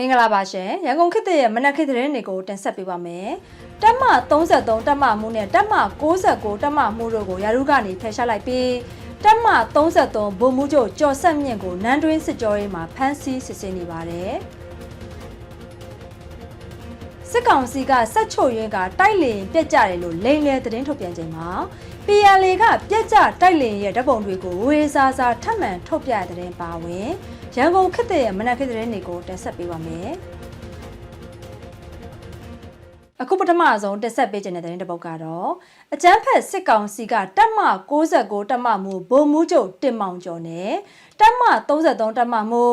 မင်္ဂလာပါရှင်ရန်ကုန်ခေတ်သစ်ရဲ့မနက်ခေတ်သတင်းတွေကိုတင်ဆက်ပေးပါမယ်တက်မ33တက်မမှုနဲ့တက်မ69တက်မမှုတို့ကိုရာထူးကနေဖယ်ရှားလိုက်ပြီးတက်မ33ဗိုလ်မှူးချုပ်ကျော်ဆက်မြင့်ကိုနန်းတွင်းစစ်ကြောရေးမှာဖမ်းဆီးစစ်ဆေးနေပါတယ်စစ်ကောင်စီကဆက်ချို့ရင်းကတိုက်လင်ပြက်ကြတယ်လို့လိန်လေသတင်းထုတ်ပြန်ချိန်မှာ PLA ကပြက်ကြတိုက်လင်ရဲ့ဓာတ်ပုံတွေကိုဝေစားစားထပ်မံထုတ်ပြတဲ့သတင်းပါဝင်ရန်ကုန်ခေတ်သစ်ရဲ့မနက်ခေတ်သတင်းတွေကိုတင်ဆက်ပေးပါမယ်အခုပထမဆုံးတက်ဆက်ပေးခြင်းတဲ့သတင်းတစ်ပုဒ်ကတော့အကျန်းဖက်စစ်ကောင်စီကတက်မ69တက်မမှုဗိုလ်မှူးချုပ်တင်မောင်ကျော်နဲ့တက်မ33တက်မမှု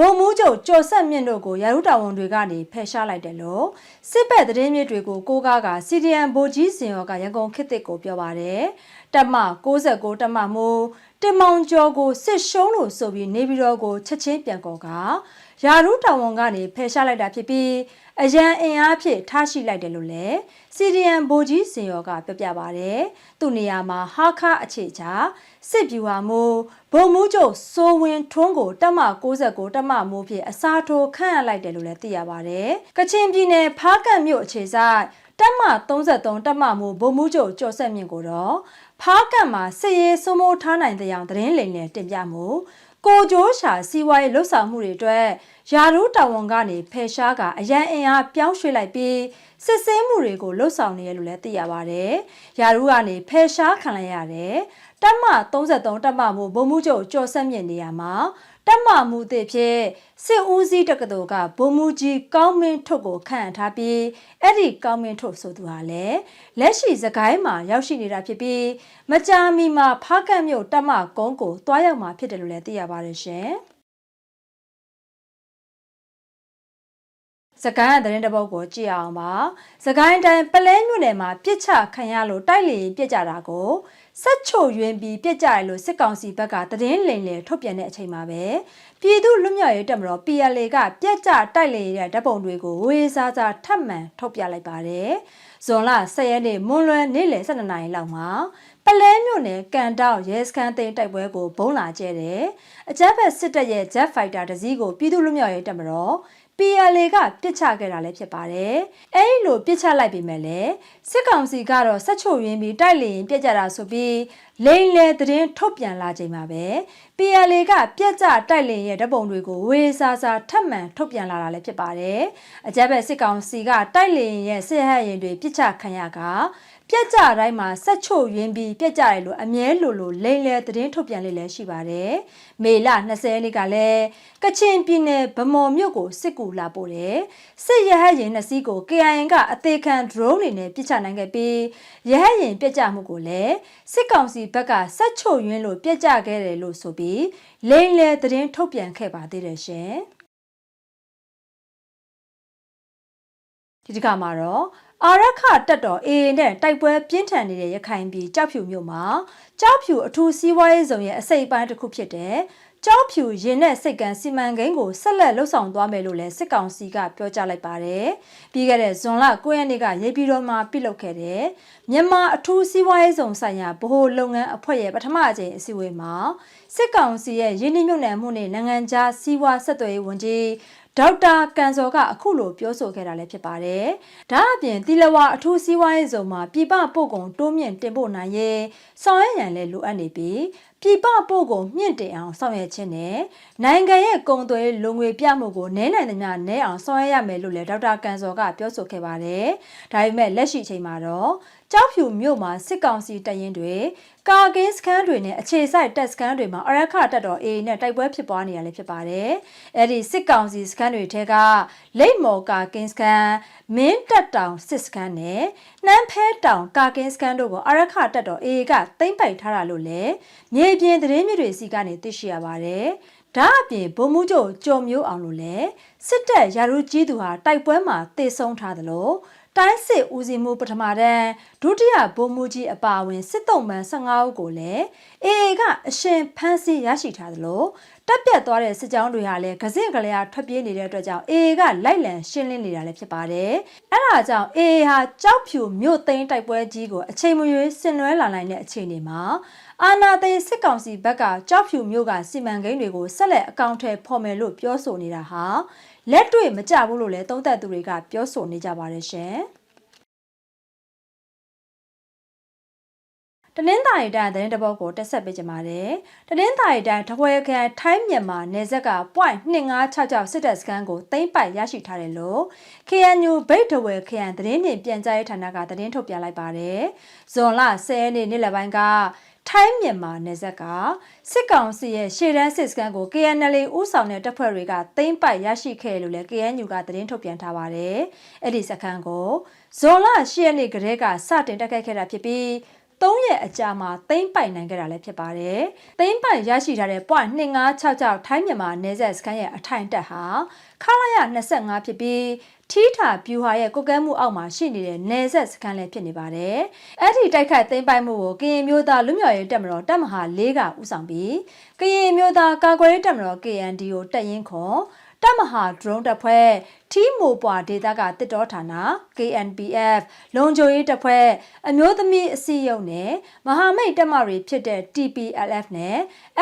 ဗိုလ်မှူးချုပ်ကျော်ဆက်မြင့်တို့ကိုရာထူးတာဝန်တွေကနေဖယ်ရှားလိုက်တယ်လို့စစ်ဘက်သတင်းမြစ်တွေကိုကိုးကားက CDN ဗိုလ်ကြီးစင်ရောကရန်ကုန်ခေတ်သစ်ကိုပြောပါတယ်တက်မ69တက်မမှုတင်မောင်ကျော်ကိုစစ်ရှုံးလို့ဆိုပြီးနေပြည်တော်ကိုချက်ချင်းပြန်ကောက ရာထူးတာဝန်ကနေဖယ်ရှားလိုက်တာဖြစ်ပြီးအရန်အင်အားဖြင့်ထားရှိလိုက်တယ်လို့လည်း CDN ဗိုလ်ကြီးစင်ရောကပြောပြပါဗျ။သူ့နေရာမှာဟာခအခြေချစစ်ဗျူဟာမူဗိုလ်မှူးချုပ်စိုးဝင်းထွန်းကိုတက်မ69တက်မမိုးဖြင့်အစားထိုးခန့်အပ်လိုက်တယ်လို့လည်းသိရပါဗျ။ကချင်ပြည်နယ်ဖားကန့်မြို့အခြေဆိုင်တက်မ33တက်မမိုးဗိုလ်မှူးချုပ်ကျော်ဆက်မြင့်ကိုတော့ဖားကန့်မှာစစ်ရေးစိုးမိုးထားနိုင်တဲ့အောင်သတင်းလိမ်လည်တင်ပြမှု ကိုကျိုးရှာစီးပွားရေးလှုပ်ဆောင်မှုတွေအတွက်ယာရုတာဝန်ကနေဖယ်ရှားကအရန်အင်အားပြောင်းရွှေ့လိုက်ပြီးစစ်ဆေးမှုတွေကိုလှုပ်ဆောင်နေရလို့လည်းသိရပါတယ်။ယာရုကနေဖယ်ရှားခံလိုက်ရတယ်။ တက်မ33တက်မမှုဗိုလ်မှူးချုပ်ကျော်ဆက်မြင့်နေရာမှာတက်မမှုအသစ်ဖြစ်စစ်ဦးစီးတက္ကသိုလ်ကဗိုလ်မှူးကြီးကောင်းမင်းထွတ်ကိုခန့်ထားပြီးအဲ့ဒီကောင်းမင်းထွတ်ဆိုသူဟာလည်းလက်ရှိစကိုင်းမှာရောက်ရှိနေတာဖြစ်ပြီးမကြာမီမှာဖားကန့်မြို့တက်မကုန်းကိုတွားရောက်မှာဖြစ်တယ်လို့လည်းသိရပါတယ်ရှင်။စကိုင်းသတင်းတပုတ်ကိုကြည့်အောင်ပါစကိုင်းတိုင်းပလဲမြို့နယ်မှာပြစ်ချခံရလို့တိုက်လေပြစ်ကြတာကို ဆက်ချိုယွင်းပြီးပြစ်ကြရလို့စစ်ကောင်စီဘက်ကသတင်းလိမ်လည်ထုတ်ပြန်တဲ့အချိန်မှာပဲပြည်သူလွတ်မြောက်ရေးတပ်မတော် PLA ကပြက်ကြတိုက်လေတဲ့ဓာတ်ပုံတွေကိုဝေစားစားထပ်မံထုတ်ပြလိုက်ပါတယ်ဇွန်လ10ရက်နေ့မွန်လွယ်နေ့လယ်12နာရီလောက်မှာပလဲမြို့နယ်ကန်တောက်ရဲစခန်းသိမ်းတိုက်ပွဲကိုဘုံလာကျဲတယ်အကြမ်းဖက်စစ်တပ်ရဲ့ Jet Fighter တစည်းကိုပြည်သူလူမျိုးရေးတပ်မတော် PLA ကပြစ်ချခဲ့တာလည်းဖြစ်ပါတယ်။အဲဒီလိုပြစ်ချလိုက်ပေမဲ့လည်းစစ်ကောင်စီကတော့ဆက်ချုပ်ရင်းပြီးတိုက်လေရင်ပြစ်ကြတာဆိုပြီးလိန်လေသတင်းထုတ်ပြန်လာချိန်မှာပဲ PLA ကပြက်ကြတိုက်လင်ရဲ့ဓပုံတွေကိုဝေစာစာထပ်မံထုတ်ပြန်လာတာလည်းဖြစ်ပါတယ်။အကြမ်းဖက်စစ်ကောင်စီကတိုက်လင်ရဲ့စစ်ဟက်ရင်တွေပြစ်ချခံရကပြက်ကြတိုင်းမှာဆက်ချို့ရင်းပြီးပြက်ကြတယ်လို့အမြဲလိုလိုလိန်လေသတင်းထုတ်ပြန်လေးလည်းရှိပါတယ်။မေလ20ရက်နေ့ကလည်းကချင်ပြည်နယ်ဗမော်မြို့ကိုစစ်ကူလာပို့တယ်။စစ်ရဟတ်ရင်နှစ်စီးကို KIN ကအသေးခံ drone တွေနဲ့ပြစ်ချနိုင်ခဲ့ပြီးရဟတ်ရင်ပြက်ကြမှုကိုလည်းစစ်ကောင်စီဘက်ကဆက်ချို့ရင်းလို့ပြက်ကြခဲ့တယ်လို့ဆိုပြီးလိန်လေသတင်းထုတ်ပြန်ခဲ့ပါသေးတယ်ရှင်။ဒီတစ်ခါမှာတော့အာရခတက်တော် AA နဲ့တိုက်ပွဲပြင်းထန်နေတဲ့ရခိုင်ပြည်ကြောက်ဖြူမြို့မှာကြောက်ဖြူအထူးစီးပွားရေးဇုံရဲ့အစိပ်ပိုင်းတစ်ခုဖြစ်တဲ့ကြောက်ဖြူရင်နဲ့စိတ်ကန်စီမံကိန်းကိုဆက်လက်လှုပ်ဆောင်သွားမယ်လို့လည်းစစ်ကောင်စီကပြောကြားလိုက်ပါတယ်။ပြီးခဲ့တဲ့ဇွန်လ9ရက်နေ့ကရေပြည်တော်မှာပြုလုပ်ခဲ့တဲ့မြန်မာအထူးစီးပွားရေးဇုံဆိုင်ရာဗဟိုလုပ်ငန်းအဖွဲ့ရဲ့ပထမအကြိမ်အစည်းအဝေးမှာ စစ်ကောင်စီရဲ့ရင်းနှီးမြှုပ်နှံမှုနဲ့နိုင်ငံခြားစီးပွားဆက်သွယ်ရေးဝန်ကြီးဒေါက်တာကန်စော်ကအခုလိုပြောဆိုခဲ့တာလည်းဖြစ်ပါတယ်။ဒါအပြင်တီလဝါအထူးစီးပွားရေးဇုံမှာပြည်ပပို့ကုန်တိုးမြင့်တင်ပို့နိုင်ရေးဆောင်ရွက်ရန်လည်းလိုအပ်နေပြီးပြည်ပပို့ကုန်မြင့်တင်အောင်ဆောင်ရွက်ခြင်းနဲ့နိုင်ငံရဲ့ကုန်သွယ်လုံငွေပြမှုကိုနည်းနိုင်သမျှနည်းအောင်ဆောင်ရွက်ရမယ်လို့လည်းဒေါက်တာကန်စော်ကပြောဆိုခဲ့ပါတယ်။ဒါပေမဲ့လက်ရှိချိန်မှာတော့ ကြောက်ဖြူမြို့မှာစစ်ကောင်စီတပ်ရင်းတွေကာကင်းစခန်းတွေနဲ့အခြေစိုက်တပ်စခန်းတွေမှာအရခတပ်တော် AA နဲ့တိုက်ပွဲဖြစ်ပွားနေရလည်းဖြစ်ပါတယ်။အဲဒီစစ်ကောင်စီစခန်းတွေထဲကလိတ်မော်ကာကင်းစခန်းမင်းတက်တောင်စစ်စခန်းနဲ့နှမ်းဖဲတောင်ကာကင်းစခန်းတို့ကိုအရခတပ်တော် AA ကသိမ်းပိုက်ထားတာလို့လည်းမြေပြင်သတင်းမြစ်တွေစီကနေသိရှိရပါတယ်။ဒါအပြင်ဗိုလ်မှူးချုပ်ကျော်မျိုးအောင်လို့လည်းစစ်တပ်ရာထူးကြီးသူဟာတိုက်ပွဲမှာတေဆုံးထားသလို တိုင်းစစ်ဦးစီးမှုပထမတန်းဒုတိယဗိုလ်မှူးကြီးအပါအဝင်စစ်တုံးမှန်15ဦးကိုလည်း AA ကအရှင်ဖမ်းဆီးရရှိထားသလိုတက်ပြတ်သွားတဲ့စစ်ကြောင်းတွေဟာလည်းကစင့်ကလေးအားထွက်ပြေးနေတဲ့အတွက်ကြောင့် AA ကလိုက်လံရှင်းလင်းနေတာလည်းဖြစ်ပါတယ်။အဲဒါကြောင့် AA ဟာကြောက်ဖြူမြို့သိမ်းတိုက်ပွဲကြီးကိုအချိန်မရွေးဆင်နွှဲလာနိုင်တဲ့အခြေအနေမှာ အာနာသိန်းစစ်ကောင်စီဘက်ကကြောက်ဖြူမြို့ကစီမံကိန်းတွေကိုဆက်လက်အကောင့်ထဲဖော်မယ်လို့ပြောဆိုနေတာဟာလက်တွေ့မကြဘူးလို့လည်းသုံးသပ်သူတွေကပြောဆိုနေကြပါတယ်ရှင်။တနင်္သာရီတိုင်းသတင်းတပုတ်ကိုတက်ဆက်ပေးကြပါတယ်။တနင်္သာရီတိုင်းထခွဲခရိုင်ထိုင်းမြန်မာနယ်စပ်က .2566 စစ်တပ်စခန်းကိုသိမ်းပိုက်ရရှိထားတယ်လို့ KNU ဗိတ်ထဝဲခရိုင်သတင်းနှင့်ပြန်ကြားရေးဌာနကသတင်းထုတ်ပြန်လိုက်ပါတယ်။ဇွန်လ10ရက်နေ့နေ့လယ်ပိုင်းက ထိုင်းမြန်မာနယ်စပ်ကစစ်ကောင်စီရဲ့ရှေ့တန်းစစ်စခန်းကို KNL ဥဆောင်တဲ့တပ်ဖွဲ့တွေကသိမ်းပိုက်ရရှိခဲ့လို့လည်း KNU ကသတင်းထုတ်ပြန်ထားပါတယ်။အဲ့ဒီစခန်းကိုဇွန်လ10ရက်နေ့ကတည်းကစတင်တက်ခိုက်ခဲ့တာဖြစ်ပြီး၃ရက်အကြာမှာသိမ်းပိုက်နိုင်ခဲ့တာလည်းဖြစ်ပါတယ်။သိမ်းပိုက်ရရှိထားတဲ့ point 2566ထိုင်းမြန်မာနယ်စပ်စခန်းရဲ့အထိုင်တက်ဟာခလာရ25ဖြစ်ပြီး ထီးထာပြူဟာရဲ့ကုတ်ကဲမှုအောက်မှာရှိနေတဲ့နယ်ဆက်စခန်းလည်းဖြစ်နေပါတယ်။အဲ့ဒီတိုက်ခိုက်သိမ်းပိုက်မှုကိုကရင်မျိုးသားလူမျိုးရေးတပ်မတော်တပ်မဟာ၄ကဦးဆောင်ပြီးကရင်မျိုးသားကာကွယ်ရေးတပ်မတော် KNDO တပ်ရင်းခွန် တပ်မဟာ drone တပ်ဖွဲ့ထီးမိုပွာဒေသကတစ်တော်ဌာန KNPF လုံခြုံရေးတပ်ဖွဲ့အမျိုးသမီးအစည်းအရုံးနဲ့မဟာမိတ်တပ်မတွေဖြစ်တဲ့ TPLF နဲ့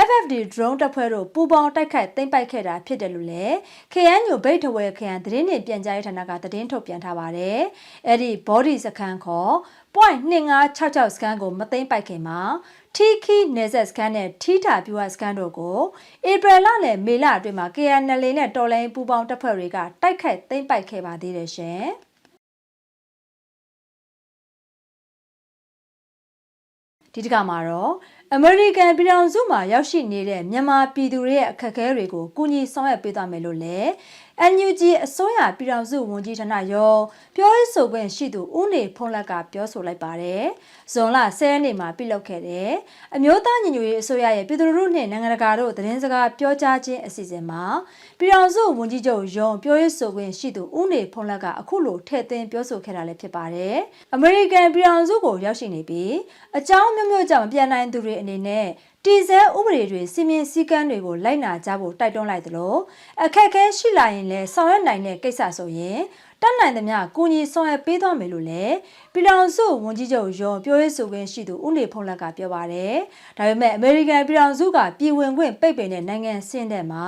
FFD drone တပ်ဖွဲ့တို့ပူးပေါင်းတိုက်ခိုက်သိမ်းပိုက်ခဲ့တာဖြစ်တယ်လို့လည်း KNU ဗိတ်ထဝဲခရိုင်သတင်းနှင့်ပြန်ကြားရေးဌာနကသတင်းထုတ်ပြန်ထားပါတယ်။အဲ့ဒီ body စခန်းခေါ် point 2566စကန်ကိုမသိမ့်ပိုက်ခင်မှာ ထီခီနေဆက်စကန်နဲ့ထီတာပြူဝစကန်တို့ကိုဧပြီလနဲ့မေလအတွင်းမှာ KNL နဲ့တော်လိုင်းပူပေါင်းတပ်ဖွဲ့တွေကတိုက်ခိုက်သိမ့်ပိုက်ခဲ့ပါသေးတယ်ရှင်ဒီတကမှာတော့အမေရိကန်ပြည်ထောင်စုမှာရောက်ရှိနေတဲ့မြန်မာပြည်သူတွေရဲ့အခက်အခဲတွေကိုကူညီဆောင်ရွက်ပေးသွားမယ်လို့လည်း NUG အစိုးရပြည်ထောင်စုဝန်ကြီးဌာနရော ပြောရေးဆိုခွင့်ရှိသူဦးနေဖုံးလက်ကပြောဆိုလိုက်ပါတယ်။ဇွန်လ10ရက်နေ့မှာပြုလုပ်ခဲ့တဲ့အမျိုးသားညီညွတ်ရေးအစိုးရရဲ့ပြည်သူ့လူထုနှင့်နိုင်ငံတကာတို့သတင်းစကားပြောကြားခြင်းအစီအစဉ်မှာပြည်ထောင်စုဝန်ကြီးချုပ်ရုံးပြောရေးဆိုခွင့်ရှိသူဦးနေဖုံးလက်ကအခုလိုထည့်သွင်းပြောဆိုခဲ့တာလည်းဖြစ်ပါတယ်။အမေရိကန်ပြည်ထောင်စုကိုရောက်ရှိနေပြီးအကြောင်းမျိုးမျိုးကြောင့်ပြန်နိုင်သူတွေအနေနဲ့ တည်ဆဲဥပဒေတွေစီမင်းစည်းကမ်းတွေကိုလိုက်နာကြဖို့တိုက်တွန်းလိုက်သလိုအခက်အခဲရှိလာရင်လည်းဆောင်ရွက်နိုင်တဲ့ကိစ္စဆိုရင် တတ်နိုင်သမျှကိုကြီးဆောင်ရွက်ပေးသွားမယ်လို့လည်းပြည်ထောင်စုဝန်ကြီးချုပ်ရောပြောရေးဆိုခွင့်ရှိသူဦးနေဖုံးလက်ကပြောပါတယ်။ဒါပေမဲ့အမေရိကန်ပြည်ထောင်စုကပြည်ဝင်ခွင့်ပိတ်ပင်တဲ့နိုင်ငံဆင်းတဲ့မှာ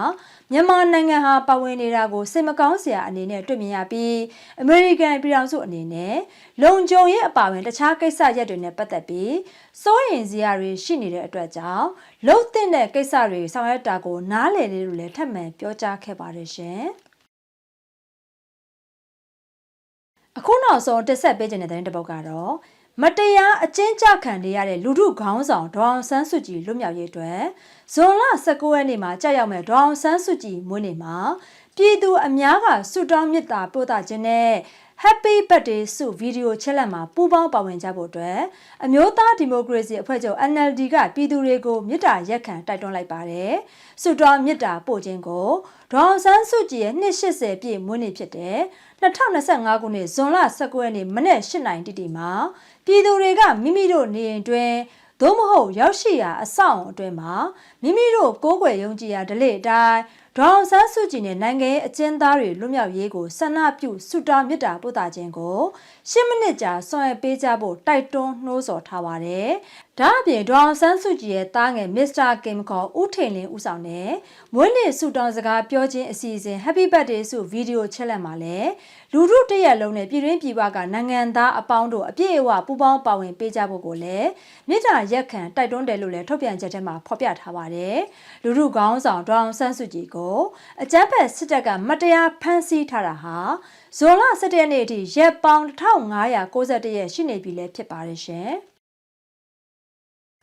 မြန်မာနိုင်ငံဟာပါဝင်နေတာကိုစိတ်မကောင်းစရာအနေနဲ့တွေ့မြင်ရပြီးအမေရိကန်ပြည်ထောင်စုအနေနဲ့လုံခြုံရေးအပါအဝင်တခြားကိစ္စရပ်တွေနဲ့ပတ်သက်ပြီးစိုးရိမ်စရာတွေရှိနေတဲ့အတွက်ကြောင့်လှုပ်တဲ့ကိစ္စတွေဆောင်ရွက်တာကိုနားလည်လေးလို့လည်းထပ်မံပြောကြားခဲ့ပါတယ်ရှင်။ အခုနောက်ဆုံးတက်ဆက်ပေးခြင်းတဲ့တဲ့တပုတ်ကတော့မတရားအကျဉ်းချခံနေရတဲ့လူထုခေါင်းဆောင်ဒေါအောင်ဆန်းစုကြည်လွတ်မြောက်ရေးအတွက်ဇွန်လ19ရက်နေ့မှာကြာရောက်မဲ့ဒေါအောင်ဆန်းစုကြည်မွေးနေ့မှာပြည်သူအများကဆုတောင်းမေတ္တာပို့သခြင်းနဲ့ Happy Birthday ဆုဗီဒီယိုချက်လက်မှာပူးပေါင်းပါဝင်ကြဖို့အတွက်အမျိုးသားဒီမိုကရေစီအဖွဲ့ချုပ် NLD ကပြည်သူတွေကိုမြစ်တာရက်ခံတိုက်တွန်းလိုက်ပါတယ်။ဆုတောင်းမြစ်တာပို့ခြင်းကိုဒေါအောင်ဆန်းစုကြည်ရဲ့280ပြည့်မွေးနေ့ဖြစ်တဲ့2025ခုနှစ်ဇွန်လ19ရက်နေ့မနေ့8နိုင်တိတိမှာပြည်သူတွေကမိမိတို့နေအိမ်တွင်သို့မဟုတ်ရောက်ရှိရာအဆောက်အုံအတွင်းမှာမိမိတို့ကိုးကွယ်ယုံကြည်ရာဓလေ့အတိုင်း ဒေါအောင်ဆန်းစုကြည်နဲ့နိုင်ငံရေးအကျဉ်းသားတွေလွတ်မြောက်ရေးကိုဆန္ဒပြုဆုတောင်းမေတ္တာပို့သခြင်းကို10မိနစ်ကြာဆောင်ရွက်ပေးကြဖို့တိုက်တွန်းနှိုးဆော်ထားပါတယ်။ ဒါအပြင်ဒေါအောင်ဆန်းစုကြည်ရဲ့တားငယ်မစ္စတာကင်ခေါ်ဦးထိန်လင်းဦးဆောင်တဲ့မွေးနေ့ဆုတောင်းစကားပြောခြင်းအစီအစဉ် Happy Birthday ဆုဗီဒီယိုချက်လက်မှာလည်းလူထုတရက်လုံးနဲ့ပြည်တွင်းပြည်ပကနိုင်ငံသားအပေါင်းတို့အပြည့်အဝပူးပေါင်းပါဝင်ပေးကြဖို့ကိုလည်းမြစ်တာရက်ခံတိုက်တွန်းတယ်လို့လည်းထုတ်ပြန်ချက်ထဲမှာဖော်ပြထားပါတယ်။လူထုခေါင်းဆောင်ဒေါအောင်ဆန်းစုကြည်ကိုအကြမ်းဖက်စစ်တပ်ကမတရားဖမ်းဆီးထားတာဟာဇွန်လ17ရက်နေ့အထိရက်ပေါင်း1591ရက်ရှိနေပြီလည်းဖြစ်ပါတယ်ရှင်